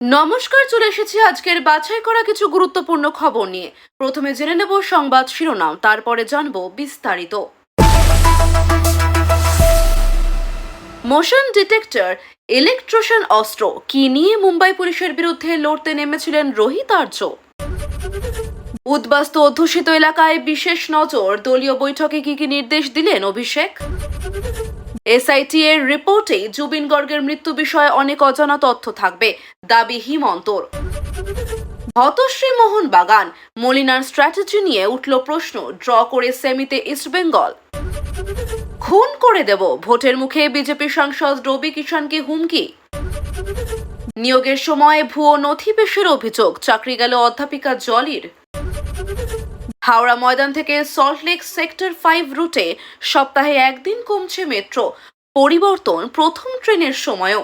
নমস্কার, চলে এসেছি আজকের বাছাই করা কিছু গুরুত্বপূর্ণ খবর নিয়ে। প্রথমে জেনে নেব সংবাদ শিরোনাম, তারপরে জানব বিস্তারিত। মোশন ডিটেক্টর ইলেকট্রোশন অস্ত্র, কি নিয়ে মুম্বাই পুলিশের বিরুদ্ধে লড়তে নেমেছিলেন রোহিত আর্য? উদ্বাস্তু অধ্যুষিত এলাকায় বিশেষ নজর, দলীয় বৈঠকে কি কি নির্দেশ দিলেন অভিষেক? এসআইটি এর রিপোর্টে জুবিন গর্গের মৃত্যু বিষয়ে অনেক অজানা তথ্য থাকবে। দাবি হিমন্তর। হতশ্রী মোহন বাগান, মলিনার স্ট্র্যাটেজি নিয়ে উঠল প্রশ্ন ড্র করে সেমিতে ইস্টবেঙ্গল খুন করে দেব, ভোটের মুখে বিজেপি সাংসদ রবি কিষানকে হুমকি। নিয়োগের সময় ভুয়ো নথি পেশের অভিযোগ, চাকরি গেল অধ্যাপিকা জলির। হাওড়া ময়দান থেকে সল্টলেক সেক্টর ফাইভ রুটে সপ্তাহে একদিন কমছে মেট্রো। পরিবর্তন প্রথম ট্রেনের সময়ও।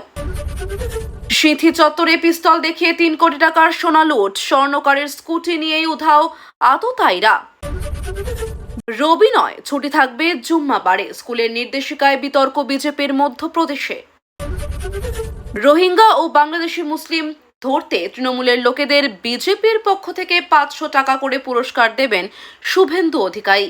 সিথি চত্বরে পিস্তল দেখিয়ে তিন কোটি টাকার সোনা লুট। স্বর্ণকারের স্কুটি নিয়েই উধাও আততায়ীরা। রবি নয়, ছুটি থাকবে জুম্মাবারে, স্কুলের নির্দেশিকায় বিতর্ক বিজেপির মধ্যপ্রদেশে। রোহিঙ্গা ও বাংলাদেশি মুসলিম ধরতে তৃণমূলের লোকেদের বিজেপির পক্ষ থেকে পাঁচশো টাকা করে পুরস্কার দেবেন শুভেন্দু অধিকারী।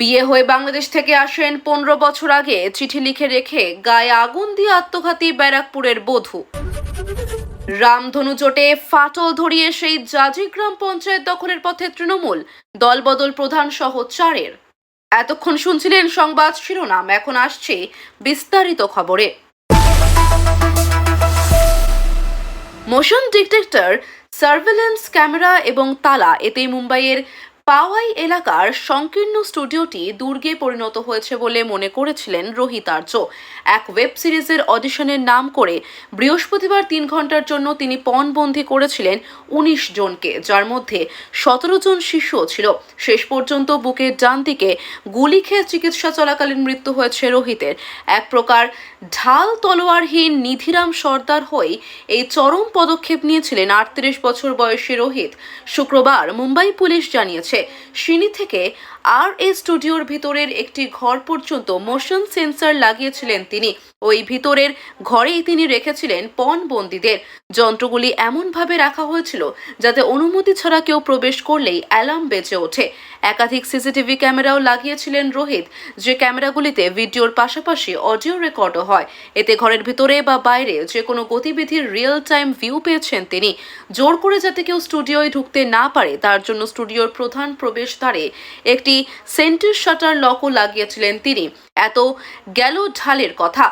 বিয়ে হয়ে বাংলাদেশ থেকে আসেন পনেরো বছর আগে, চিঠি লিখে রেখে গায়ে আগুন দিয়ে আত্মঘাতী ব্যারাকপুরের বধূ। রামধনু জোটে ফাটল ধরিয়ে সেই জাজিগ্রাম পঞ্চায়েত দখলের পথে তৃণমূল, দলবদল প্রধান সহ চারের। এতক্ষণ শুনছিলেন সংবাদ শিরোনাম, এখন আসছে বিস্তারিত খবরে। মোশন ডিটেক্টর সার্ভেলেন্স ক্যামেরা এবং তালা এতেই মুম্বাইয়ের পাওয়াই এলাকার সংকীর্ণ স্টুডিওটি দুর্গে পরিণত হয়েছে বলে মনে করেছিলেন রোহিত আর্য। এক ওয়েব সিরিজের অডিশনের নাম করে বৃহস্পতিবার তিন ঘণ্টার জন্য তিনি পণবন্দি করেছিলেন উনিশ জনকে, যার মধ্যে সতেরো জন শিশুও ছিল। শেষ পর্যন্ত বুকের ডান দিকে গুলি খেয়ে চিকিৎসা চলাকালীন মৃত্যু হয়েছে রোহিতের। এক প্রকার ঢাল তলোয়ারহীন নিধিরাম সর্দার হয়ে এই চরম পদক্ষেপ নিয়েছিলেন আটত্রিশ বছর বয়সী রোহিত। শুক্রবার মুম্বাই পুলিশ জানিয়েছে সিনি থেকে আর এ স্টুডিওর ভিতরের একটি ঘর পর্যন্ত মোশন সেন্সর লাগিয়েছিলেন তিনি। ওই ভিতরের ঘরেই তিনি রেখেছিলেন পণ বন্দীদের যন্ত্রগুলি এমনভাবে রাখা হয়েছিল যাতে অনুমতি ছাড়া কেউ প্রবেশ করলেই অ্যালার্ম বেজে ওঠে। একাধিক সিসিটিভি ক্যামেরাও লাগিয়েছিলেন রোহিত, যে ক্যামেরাগুলিতে ভিডিওর পাশাপাশি অডিও রেকর্ডও হয়। এতে ঘরের ভিতরে বা বাইরে যে কোনো গতিবিধির রিয়েল টাইম ভিউ পেয়েছেন তিনি। জোর করে যাতে কেউ স্টুডিওয় ঢুকতে না পারে, তার জন্য স্টুডিওর প্রধান প্রবেশদ্বারে একটি সেন্টার শাটার লকও লাগিয়েছিলেন তিনি। এত গেল ঢালের কথা।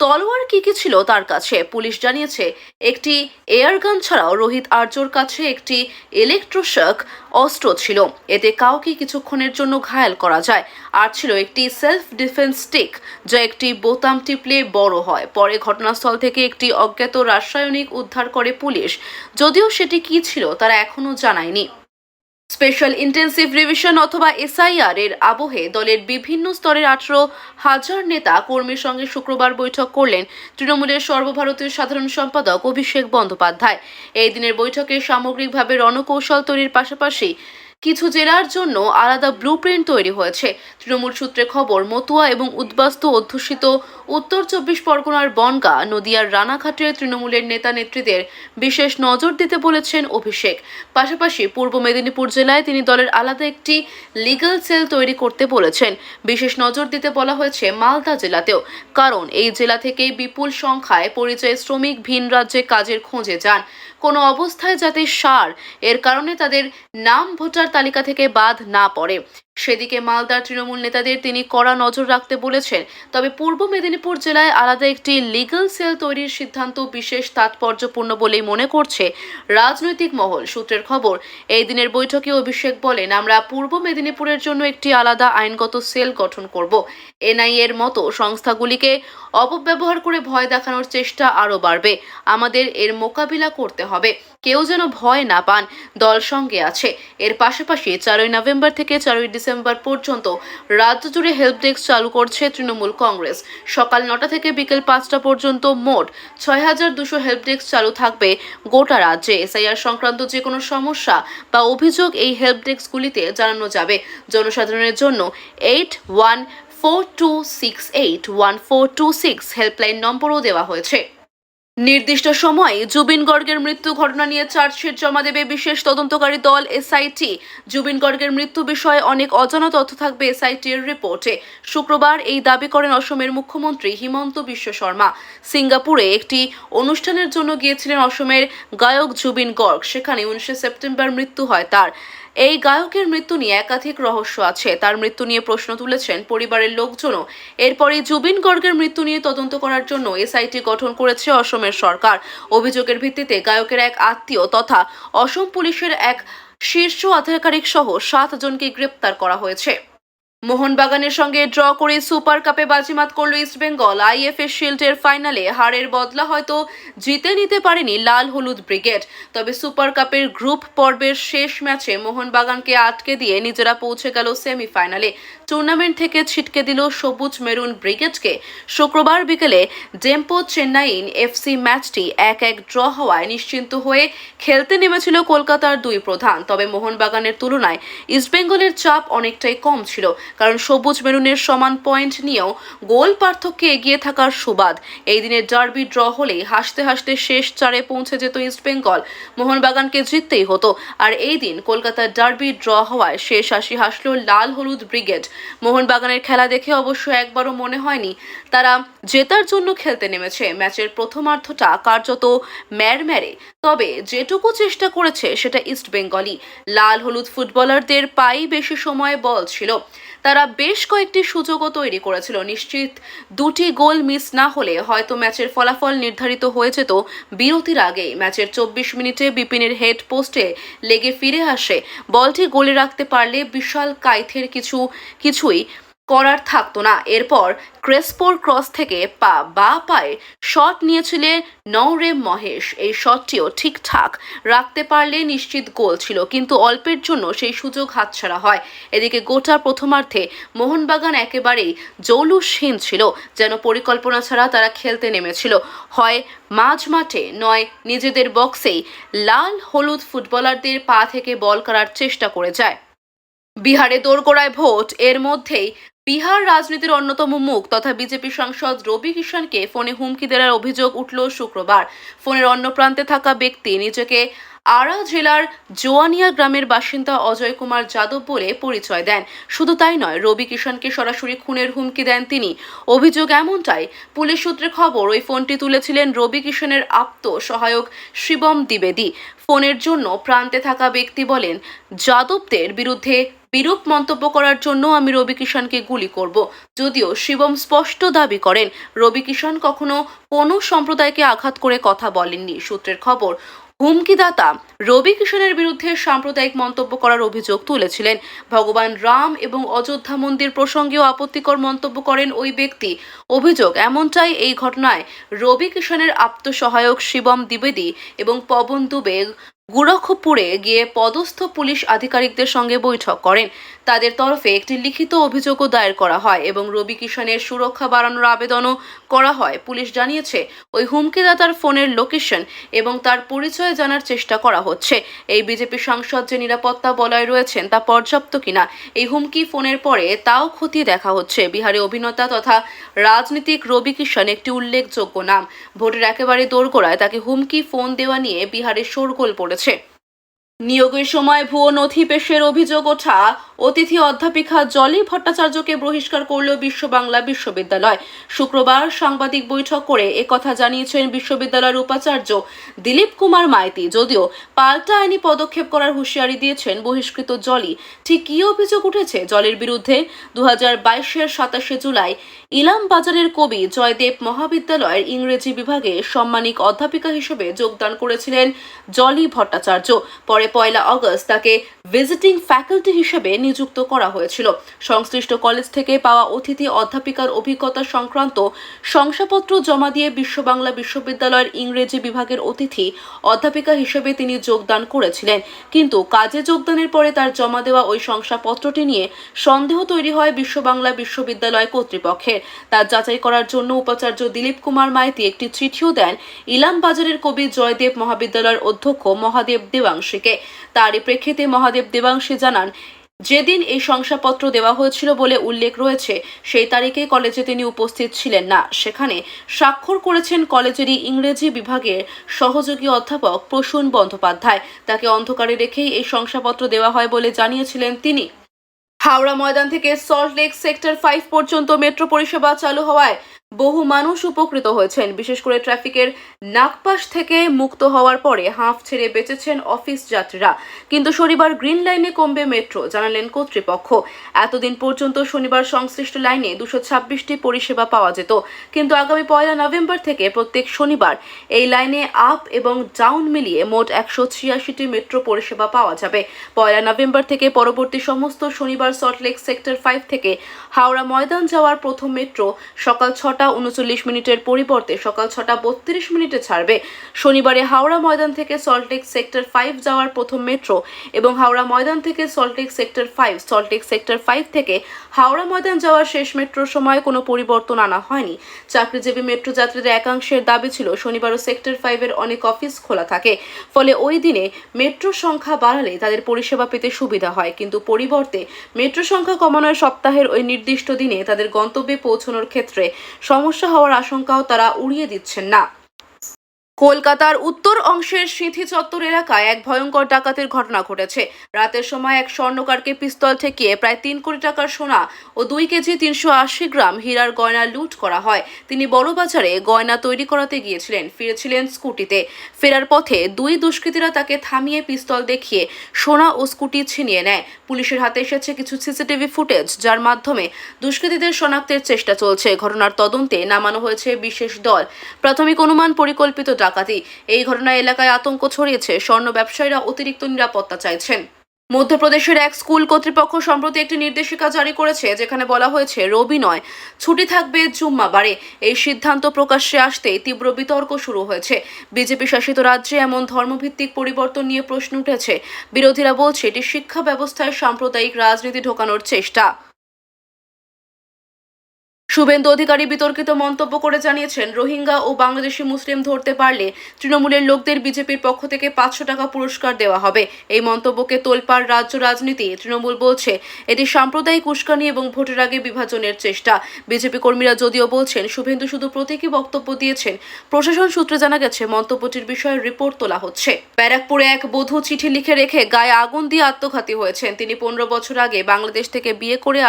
তলোয়ার কি কি ছিল তার কাছে? পুলিশ জানিয়েছে, একটি এয়ারগান ছাড়াও রোহিত আর্যর কাছে একটি ইলেকট্রোশক অস্ত্র ছিল। এতে কাউকে কিছুক্ষণের জন্য ঘায়াল করা যায়। আর ছিল একটি সেলফ ডিফেন্স স্টিক, যা একটি বোতাম টিপলে বড় হয়। পরে ঘটনাস্থল থেকে একটি অজ্ঞাত রাসায়নিক উদ্ধার করে পুলিশ। যদিও সেটি কি ছিল তারা এখনও জানায়নি। স্পেশাল ইন্টেন্সিভ রিভিশন অথবা এসআইআর এর আবহে দলের বিভিন্ন স্তরের আঠারো হাজার নেতা কর্মীর সঙ্গে শুক্রবার বৈঠক করলেন তৃণমূলের সর্বভারতীয় সাধারণ সম্পাদক অভিষেক বন্দ্যোপাধ্যায়। এই দিনের বৈঠকে সামগ্রিকভাবে রণকৌশল তৈরির পাশাপাশি কিছু জেলার জন্য আলাদা ব্লু তৈরি হয়েছে। তৃণমূল সূত্রে খবর, মতুয়া এবং উদ্বাস্তু অধ্যুষিত উত্তর চব্বিশ পরগনার বনগা, নদিয়ার রানাঘাটের তৃণমূলের নেতা নেত্রীদের বিশেষ নজর দিতে বলেছেন অভিষেক। পাশাপাশি পূর্ব মেদিনীপুর জেলায় তিনি দলের আলাদা একটি লিগ্যাল সেল তৈরি করতে বলেছেন। বিশেষ নজর দিতে বলা হয়েছে মালদা জেলাতেও, কারণ এই জেলা থেকেই বিপুল সংখ্যায় পরিচয় শ্রমিক ভিন রাজ্যে কাজের খোঁজে যান। কোনো অবস্থায় যাতে সার, এর কারণে তাদের নাম ভোটার তালিকা থেকে বাদ না পড়ে। সেদিকে মালদার তৃণমূল নেতাদের তিনি কড়া নজর রাখতে বলেছেন, তবে পূর্ব মেদিনীপুর জেলায় আলাদা একটি লিগাল সেল তৈরির সিদ্ধান্ত বিশেষ তাৎপর্যপূর্ণ বলেই মনে করছে রাজনৈতিক মহল। সূত্রের খবর, এই দিনের বৈঠকে অভিষেক বলেন, আমরা পূর্ব মেদিনীপুরের জন্য একটি আলাদা আইনগত সেল গঠন করব। এনআই এর মতো সংস্থাগুলিকে অপব্যবহার করে ভয় দেখানোর চেষ্টা আরও বাড়বে। আমাদের এর মোকাবিলা করতে হবে। কেউ যেন ভয় না পান, দল সঙ্গে আছে। এর পাশাপাশি চারই নভেম্বর থেকে চারই ডিসেম্বর পর্যন্ত রাজ্য জুড়ে হেল্প ডেস্ক চালু করছে তৃণমূল কংগ্রেস। সকাল নটা থেকে বিকেল পাঁচটা পর্যন্ত মোট ছয় হাজার দুশো হেল্প ডেস্ক চালু থাকবে গোটা রাজ্যে। এসআইআর সংক্রান্ত যে কোনো সমস্যা বা অভিযোগ এই হেল্প ডেস্কগুলিতে জানানো যাবে। জনসাধারণের জন্য eight one four two six eight one four two six helpline নম্বরও দেওয়া হয়েছে। নির্দিষ্ট সময়ে জুবিন গর্গের মৃত্যু ঘটনা নিয়ে চার্জশিট জমা দেবে বিশেষ তদন্তকারী দল এসআইটি জুবিন গর্গের মৃত্যু বিষয়ে অনেক অজানা তথ্য থাকবে এসআইটির রিপোর্টে। শুক্রবার এই দাবি করেন অসমের মুখ্যমন্ত্রী হিমন্ত বিশ্ব শর্মা। সিঙ্গাপুরে একটি অনুষ্ঠানের জন্য গিয়েছিলেন অসমের গায়ক জুবিন গর্গ। সেখানে উনিশে সেপ্টেম্বর মৃত্যু হয় তার। এই গায়কের মৃত্যু নিয়ে একাধিক রহস্য আছে। তার মৃত্যু নিয়ে প্রশ্ন তুলেছেন পরিবারের লোকজনও। এরপরে জুবিন গর্গের মৃত্যু নিয়ে তদন্ত করার জন্য এসআইটি গঠন করেছে অসমের সরকার। অভিযোগের ভিত্তিতে গায়কের এক আত্মীয় তথা অসম পুলিশের এক শীর্ষ আধিকারিক সহ সাত জনকে গ্রেপ্তার করা হয়েছে। মোহনবাগানের সঙ্গে ড্র করে সুপার কাপে বাজিমাত করল ইস্টবেঙ্গল আইএফএ শিল্ডের ফাইনালে হারের বদলা হয়তো জিতে নিতে পারেনি লাল হলুদ ব্রিগেড। তবে সুপার কাপের গ্রুপ পর্বের শেষ ম্যাচে মোহনবাগানকে আটকে দিয়ে নিজেরা পৌঁছে গেল সেমিফাইনালে। টুর্নামেন্ট থেকে ছিটকে দিল সবুজ মেরুন ব্রিগেডকে। শুক্রবার বিকেলে ডেম্পো চেন্নাইন এফসি ম্যাচটি এক এক ড্র হওয়ায় নিশ্চিন্ত হয়ে খেলতে নেমেছিল কলকাতার দুই প্রধান। তবে মোহনবাগানের তুলনায় ইস্টবেঙ্গলের চাপ অনেকটাই কম ছিল, কারণ সবুজ মেরুনের সমান পয়েন্ট নিয়েও গোল পার্থক্যে এগিয়ে থাকার সুবাদ। এই দিনের ডার্বি ড্র হলেই হাসতে হাসতে শেষ চারে পৌঁছে যেত ইস্টবেঙ্গল মোহনবাগানকে জিততেই হতো। আর এই দিন কলকাতার ডার্বি ড্র হওয়ায় শেষ হাসি হাসল লাল হলুদ ব্রিগেড। মোহনবাগানের খেলা দেখে অবশ্য একবারও মনে হয়নি, তারা জেতার জন্য খেলতে নেমেছে। ম্যাচের প্রথমার্ধটা কার্যত ম্যারম্যারে। তবে যেটুকু চেষ্টা করেছে সেটা ইস্ট বেঙ্গলই। লাল হলুদ ফুটবলারদের পাই বেশি সময় বল ছিল। তারা বেশ কয়েকটি সুযোগও তৈরি করেছিল। নিশ্চিত দুটি গোল মিস না হলে হয়তো ম্যাচের ফলাফল নির্ধারিত হয়ে যেত বিরতির আগেই। ম্যাচের চব্বিশ মিনিটে বিপিনের হেড পোস্টে লেগে ফিরে আসে। বলটি গোলে রাখতে পারলে বিশাল কাইথের কিছু, কিছুই করার থাকতো না। এরপর ক্রেসপোর ক্রস থেকে পা, বা পায়ে শট নিয়েছিলেন নওরেম মহেশ। এই শটটিও ঠিকঠাক রাখতে পারলে নিশ্চিত গোল ছিল, কিন্তু অল্পের জন্য সেই সুযোগ হাতছাড়া হয়। এদিকে গোটা প্রথমার্ধে মোহনবাগান একেবারেই জৌলুসহীন ছিল, যেন পরিকল্পনা ছাড়া তারা খেলতে নেমেছিল। হয় মাঝ মাঠে নয় নিজেদের বক্সেই লাল হলুদ ফুটবলারদের পা থেকে বল করার চেষ্টা করে যায়। বিহারে দোরগোড়ায় ভোট, এর মধ্যেই বিহার রাজনীতির অন্যতম মুখ তথা বিজেপি সাংসদ রবি কিষানকে ফোনে হুমকি দেওয়ার অভিযোগ উঠল শুক্রবার। ফোনের অন্য প্রান্তে থাকা ব্যক্তি নিজেকে আরা জেলার জোয়ানিয়া গ্রামের বাসিন্দা অজয় কুমার যাদব বলে পরিচয় দেন। শুধু তাই নয়, রবি কিষানকে সরাসরি খুনের হুমকি দেন তিনি। অভিযোগ এমনটাই, পুলিশ সূত্রে খবর, ওই ফোনটি তুলেছিলেন রবি কিষণের আপ্ত সহায়ক শিবম দ্বিবেদী। ফোনের জন্য প্রান্তে থাকা ব্যক্তি বলেন, যাদবদের বিরুদ্ধে বিরূপ মন্তব্য করার জন্য আমি রবি কিষানকে গুলি করব। যদিও শিবম স্পষ্ট দাবি করেন, রবি কিষান কখনো কোনো সম্প্রদায়কে আঘাত করে কথা বলেননি। সূত্রের খবর হুমকিদাতা রবি কিষণের বিরুদ্ধে সাম্প্রদায়িক মন্তব্য করার অভিযোগ তুলেছিলেন। ভগবান রাম এবং অযোধ্যা মন্দির প্রসঙ্গেও আপত্তিকর মন্তব্য করেন ওই ব্যক্তি। অভিযোগ এমনটাই এই ঘটনায় রবি কিষণের আত্মসহায়ক শিবম দ্বিবেদী এবং পবন দুবে গোরখপুরে গিয়ে পদস্থ পুলিশ আধিকারিকদের সঙ্গে বৈঠক করেন। তাদের তরফে একটি লিখিত অভিযোগও দায়ের করা হয় এবং রবি কিষানের সুরক্ষা বাড়ানোর আবেদনও করা হয়। পুলিশ জানিয়েছে, ওই হুমকিদাতার ফোনের লোকেশন এবং তার পরিচয় জানার চেষ্টা করা হচ্ছে। এই বিজেপি সাংসদ যে নিরাপত্তা বলয় রয়েছেন তা পর্যাপ্ত কিনা, এই হুমকি ফোনের পরে তাও খতিয়ে দেখা হচ্ছে। বিহারে অভিনেতা তথা রাজনীতিক রবি কিষান একটি উল্লেখযোগ্য নাম। ভোটের একেবারে দোরগোড়ায় তাকে হুমকি ফোন দেওয়া নিয়ে বিহারে শোরগোল છે নিয়োগের সময় ভুয়ো নথি পেশের অভিযোগ ওঠা অতিথি অধ্যাপিকা জলি ভট্টাচার্যকে বহিষ্কার করল বিশ্ব বাংলা বিশ্ববিদ্যালয়। শুক্রবার সাংবাদিক বৈঠক করে একথা জানিয়েছেন বিশ্ববিদ্যালয়ের উপাচার্য দিলীপ কুমার মাইতি। যদিও পাল্টা আইনি পদক্ষেপ করার হুঁশিয়ারি দিয়েছেন বহিষ্কৃত জলি। ঠিক কী অভিযোগ উঠেছে জলের বিরুদ্ধে? দু হাজার বাইশের সাতাশে জুলাই ইলাম বাজারের কবি জয়দেব মহাবিদ্যালয়ের ইংরেজি বিভাগে সম্মানিক অধ্যাপিকা হিসেবে যোগদান করেছিলেন জলি ভট্টাচার্য। পরে পয়লা অগস্ট তাকে ভিজিটিং ফ্যাকাল্টি হিসেবে নিযুক্ত করা হয়েছিল। সংশ্লিষ্ট কলেজ থেকে পাওয়া অতিথি অধ্যাপিকার অভিজ্ঞতা সংক্রান্ত শংসাপত্র জমা দিয়ে বিশ্ব বাংলা বিশ্ববিদ্যালয়ের ইংরেজি বিভাগের অতিথি অধ্যাপিকা হিসেবে তিনি যোগদান করেছিলেন। কিন্তু কাজে যোগদানের পরে তার জমা দেওয়া ওই শংসাপত্রটি নিয়ে সন্দেহ তৈরি হয় বিশ্ব বাংলা বিশ্ববিদ্যালয় কর্তৃপক্ষের। তার যাচাই করার জন্য উপাচার্য দিলীপ কুমার মাইতি একটি চিঠিও দেন। ইলাম বাজারের কবি জয়দেব মহাবিদ্যালয়ের অধ্যক্ষ মহাদেব দেবাংশীকে। তারই প্রেক্ষিতে মহাদেব দেবাংশী জানান, যেদিন এই শংসাপত্র দেওয়া হয়েছিল বলে উল্লেখ রয়েছে, সেই তারিখে কলেজে তিনি উপস্থিত ছিলেন না। সেখানে স্বাক্ষর করেছেন কলেজেরই ইংরেজি বিভাগের সহযোগী অধ্যাপক প্রসূন বন্দ্যোপাধ্যায়। তাকে অন্ধকারে রেখেই এই শংসাপত্র দেওয়া হয় বলে জানিয়েছিলেন তিনি। হাওড়া ময়দান থেকে সল্ট লেক সেক্টর ফাইভ পর্যন্ত মেট্রো পরিষেবা চালু হওয়ায় বহু মানুষ উপকৃত হয়েছেন। বিশেষ করে ট্রাফিকের নাগপাশ থেকে মুক্ত হওয়ার পরে হাঁফ ছেড়ে বেঁচেছেন অফিস যাত্রীরা। কিন্তু শনিবার গ্রিন লাইনে কমবে মেট্রো, জানালেন কর্তৃপক্ষ। এতদিন পর্যন্ত শনিবার সংশ্লিষ্ট লাইনে দুশো ছাব্বিশটি পরিষেবা পাওয়া যেত। কিন্তু আগামী পয়লা নভেম্বর থেকে প্রত্যেক শনিবার এই লাইনে আপ এবং ডাউন মিলিয়ে মোট একশো ছিয়াশিটি মেট্রো পরিষেবা পাওয়া যাবে। পয়লা নভেম্বর থেকে পরবর্তী সমস্ত শনিবার সল্টলেক সেক্টর ফাইভ থেকে হাওড়া ময়দান যাওয়ার প্রথম মেট্রো সকাল ছটা উনচল্লিশ মিনিটের পরিবর্তে সকাল ছটা বত্রিশ মিনিটে ছাড়বে। শনিবারে হাওড়া ময়দান থেকে সল্টলেক সেক্টর ফাইভ যাওয়ার প্রথম মেট্রো এবং হাওড়া ময়দান থেকে Salt Lake Sector Five Salt Lake Sector Five থেকে হাওড়া ময়দান যাওয়ার শেষ মেট্রোর সময় কোনো পরিবর্তন আনা হয়নি। চাকরিজীবী মেট্রো যাত্রীদের একাংশের দাবি ছিল, শনিবার ও সেক্টর ফাইভের অনেক অফিস খোলা থাকে। ফলে ওই দিনে মেট্রোর সংখ্যা বাড়ালে তাদের পরিষেবা পেতে সুবিধা হয়। কিন্তু পরিবর্তে মেট্রো সংখ্যা কমানোর সপ্তাহের ওই নির্দিষ্ট দিনে তাদের গন্তব্যে পৌঁছানোর ক্ষেত্রে সমস্যা হওয়ার আশঙ্কাও তারা উড়িয়ে দিচ্ছেন না। কলকাতার উত্তর অংশের সিঁথি চত্বর এলাকায় এক ভয়ঙ্কর ডাকাতির ঘটনা ঘটেছে। রাতের সময় এক স্বর্ণকারকে পিস্তল ঠেকিয়ে প্রায় তিন কোটি টাকার সোনা ও দুই কেজি তিনশো আশি গ্রাম হীরার গয়না লুট করা হয়। তিনি বড়বাজারে গয়না তৈরি করাতে গিয়েছিলেন, ফিরেছিলেন স্কুটিতে। ফেরার পথে দুই দুষ্কৃতীরা তাকে থামিয়ে পিস্তল দেখিয়ে সোনা ও স্কুটি ছিনিয়ে নেয়। পুলিশের হাতে এসেছে কিছু সিসিটিভি ফুটেজ, যার মাধ্যমে দুষ্কৃতীদের শনাক্তের চেষ্টা চলছে। ঘটনার তদন্তে নামানো হয়েছে বিশেষ দল। প্রাথমিক অনুমান পরিকল্পিত ডাকাতি। এই ঘটনায় এলাকায় আতঙ্ক ছড়িয়েছে। স্বর্ণ ব্যবসায়ীরা অতিরিক্ত নিরাপত্তা চাইছেন। মধ্যপ্রদেশের এক স্কুল কর্তৃপক্ষ সম্প্রতি একটি নির্দেশিকা জারি করেছে, যেখানে বলা হয়েছে, রবি নয়, ছুটি থাকবে জুম্মা জুম্মাবারে। এই সিদ্ধান্ত প্রকাশ্যে আসতেই তীব্র বিতর্ক শুরু হয়েছে। বিজেপি শাসিত রাজ্যে এমন ধর্মভিত্তিক পরিবর্তন নিয়ে প্রশ্ন উঠেছে। বিরোধীরা বলছে, এটি শিক্ষা ব্যবস্থায় সাম্প্রদায়িক রাজনীতি ঢোকানোর চেষ্টা। শুভেন্দু অধিকারী বিতর্কিত মন্তব্য করে জানিয়েছেন, রোহিঙ্গা ও বাংলাদেশি মুসলিম ধরতে পারলে তৃণমূলের লোকদের বিজেপির পক্ষ থেকে পাঁচশো টাকা পুরস্কার দেওয়া হবে। এই মন্তব্যকে তোলপাড় রাজ্য রাজনীতি তৃণমূল বলছে, এটি সাম্প্রদায়িক উস্কানি এবং ভোটের আগে বিভাজনের চেষ্টা। বিজেপি কর্মীরা যদিও বলছেন, শুভেন্দু শুধু প্রতীকী বক্তব্য দিয়েছেন, প্রশাসন সূত্রে জানা গেছে, মন্তব্যটির বিষয়ে রিপোর্ট তোলা হচ্ছে। ব্যারাকপুরে এক বধূ চিঠি লিখে রেখে গায়ে আগুন দিয়ে আত্মঘাতী হয়েছেন। তিনি পনেরো বছর আগে বাংলাদেশ থেকে বিয়ে করে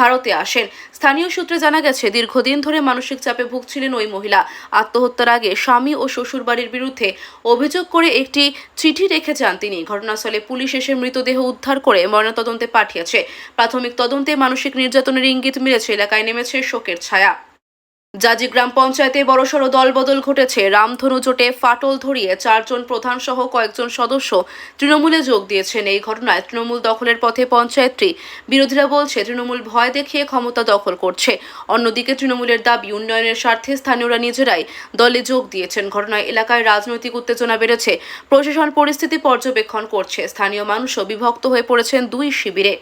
ভারতে আসেন। স্থানীয় সূত্রে জানা গেছে, দীর্ঘদিন ধরে মানসিক চাপে ভুগছিলেন ওই মহিলা। আত্মহত্যার আগে স্বামী ও শ্বশুরবাড়ির বিরুদ্ধে অভিযোগ করে একটি চিঠি রেখে যান তিনি। ঘটনাস্থলে পুলিশ এসে মৃতদেহ উদ্ধার করে ময়নাতদন্তে পাঠিয়েছে। প্রাথমিক তদন্তে মানসিক নির্যাতনের ইঙ্গিত মিলেছে, এলাকায় নেমেছে শোকের ছায়া। জাজি গ্রাম পঞ্চায়েতে বড়সড় দলবদল ঘটেছে। রামধনু জোটে ফাটল ধরিয়ে চারজন প্রধান সহ কয়েকজন সদস্য তৃণমূলে যোগ দিয়েছেন। এই ঘটনায় তৃণমূল দখলের পথে পঞ্চায়েতটি। বিরোধীরা বলছে, তৃণমূল ভয় দেখিয়ে ক্ষমতা দখল করছে। অন্যদিকে তৃণমূলের দাবি, উন্নয়নের স্বার্থে স্থানীয়রা নিজেরাই দলে যোগ দিয়েছেন। ঘটনায় এলাকায় রাজনৈতিক উত্তেজনা বেড়েছে। প্রশাসন পরিস্থিতি পর্যবেক্ষণ করছে। স্থানীয় মানুষও বিভক্ত হয়ে পড়েছেন দুই শিবিরে।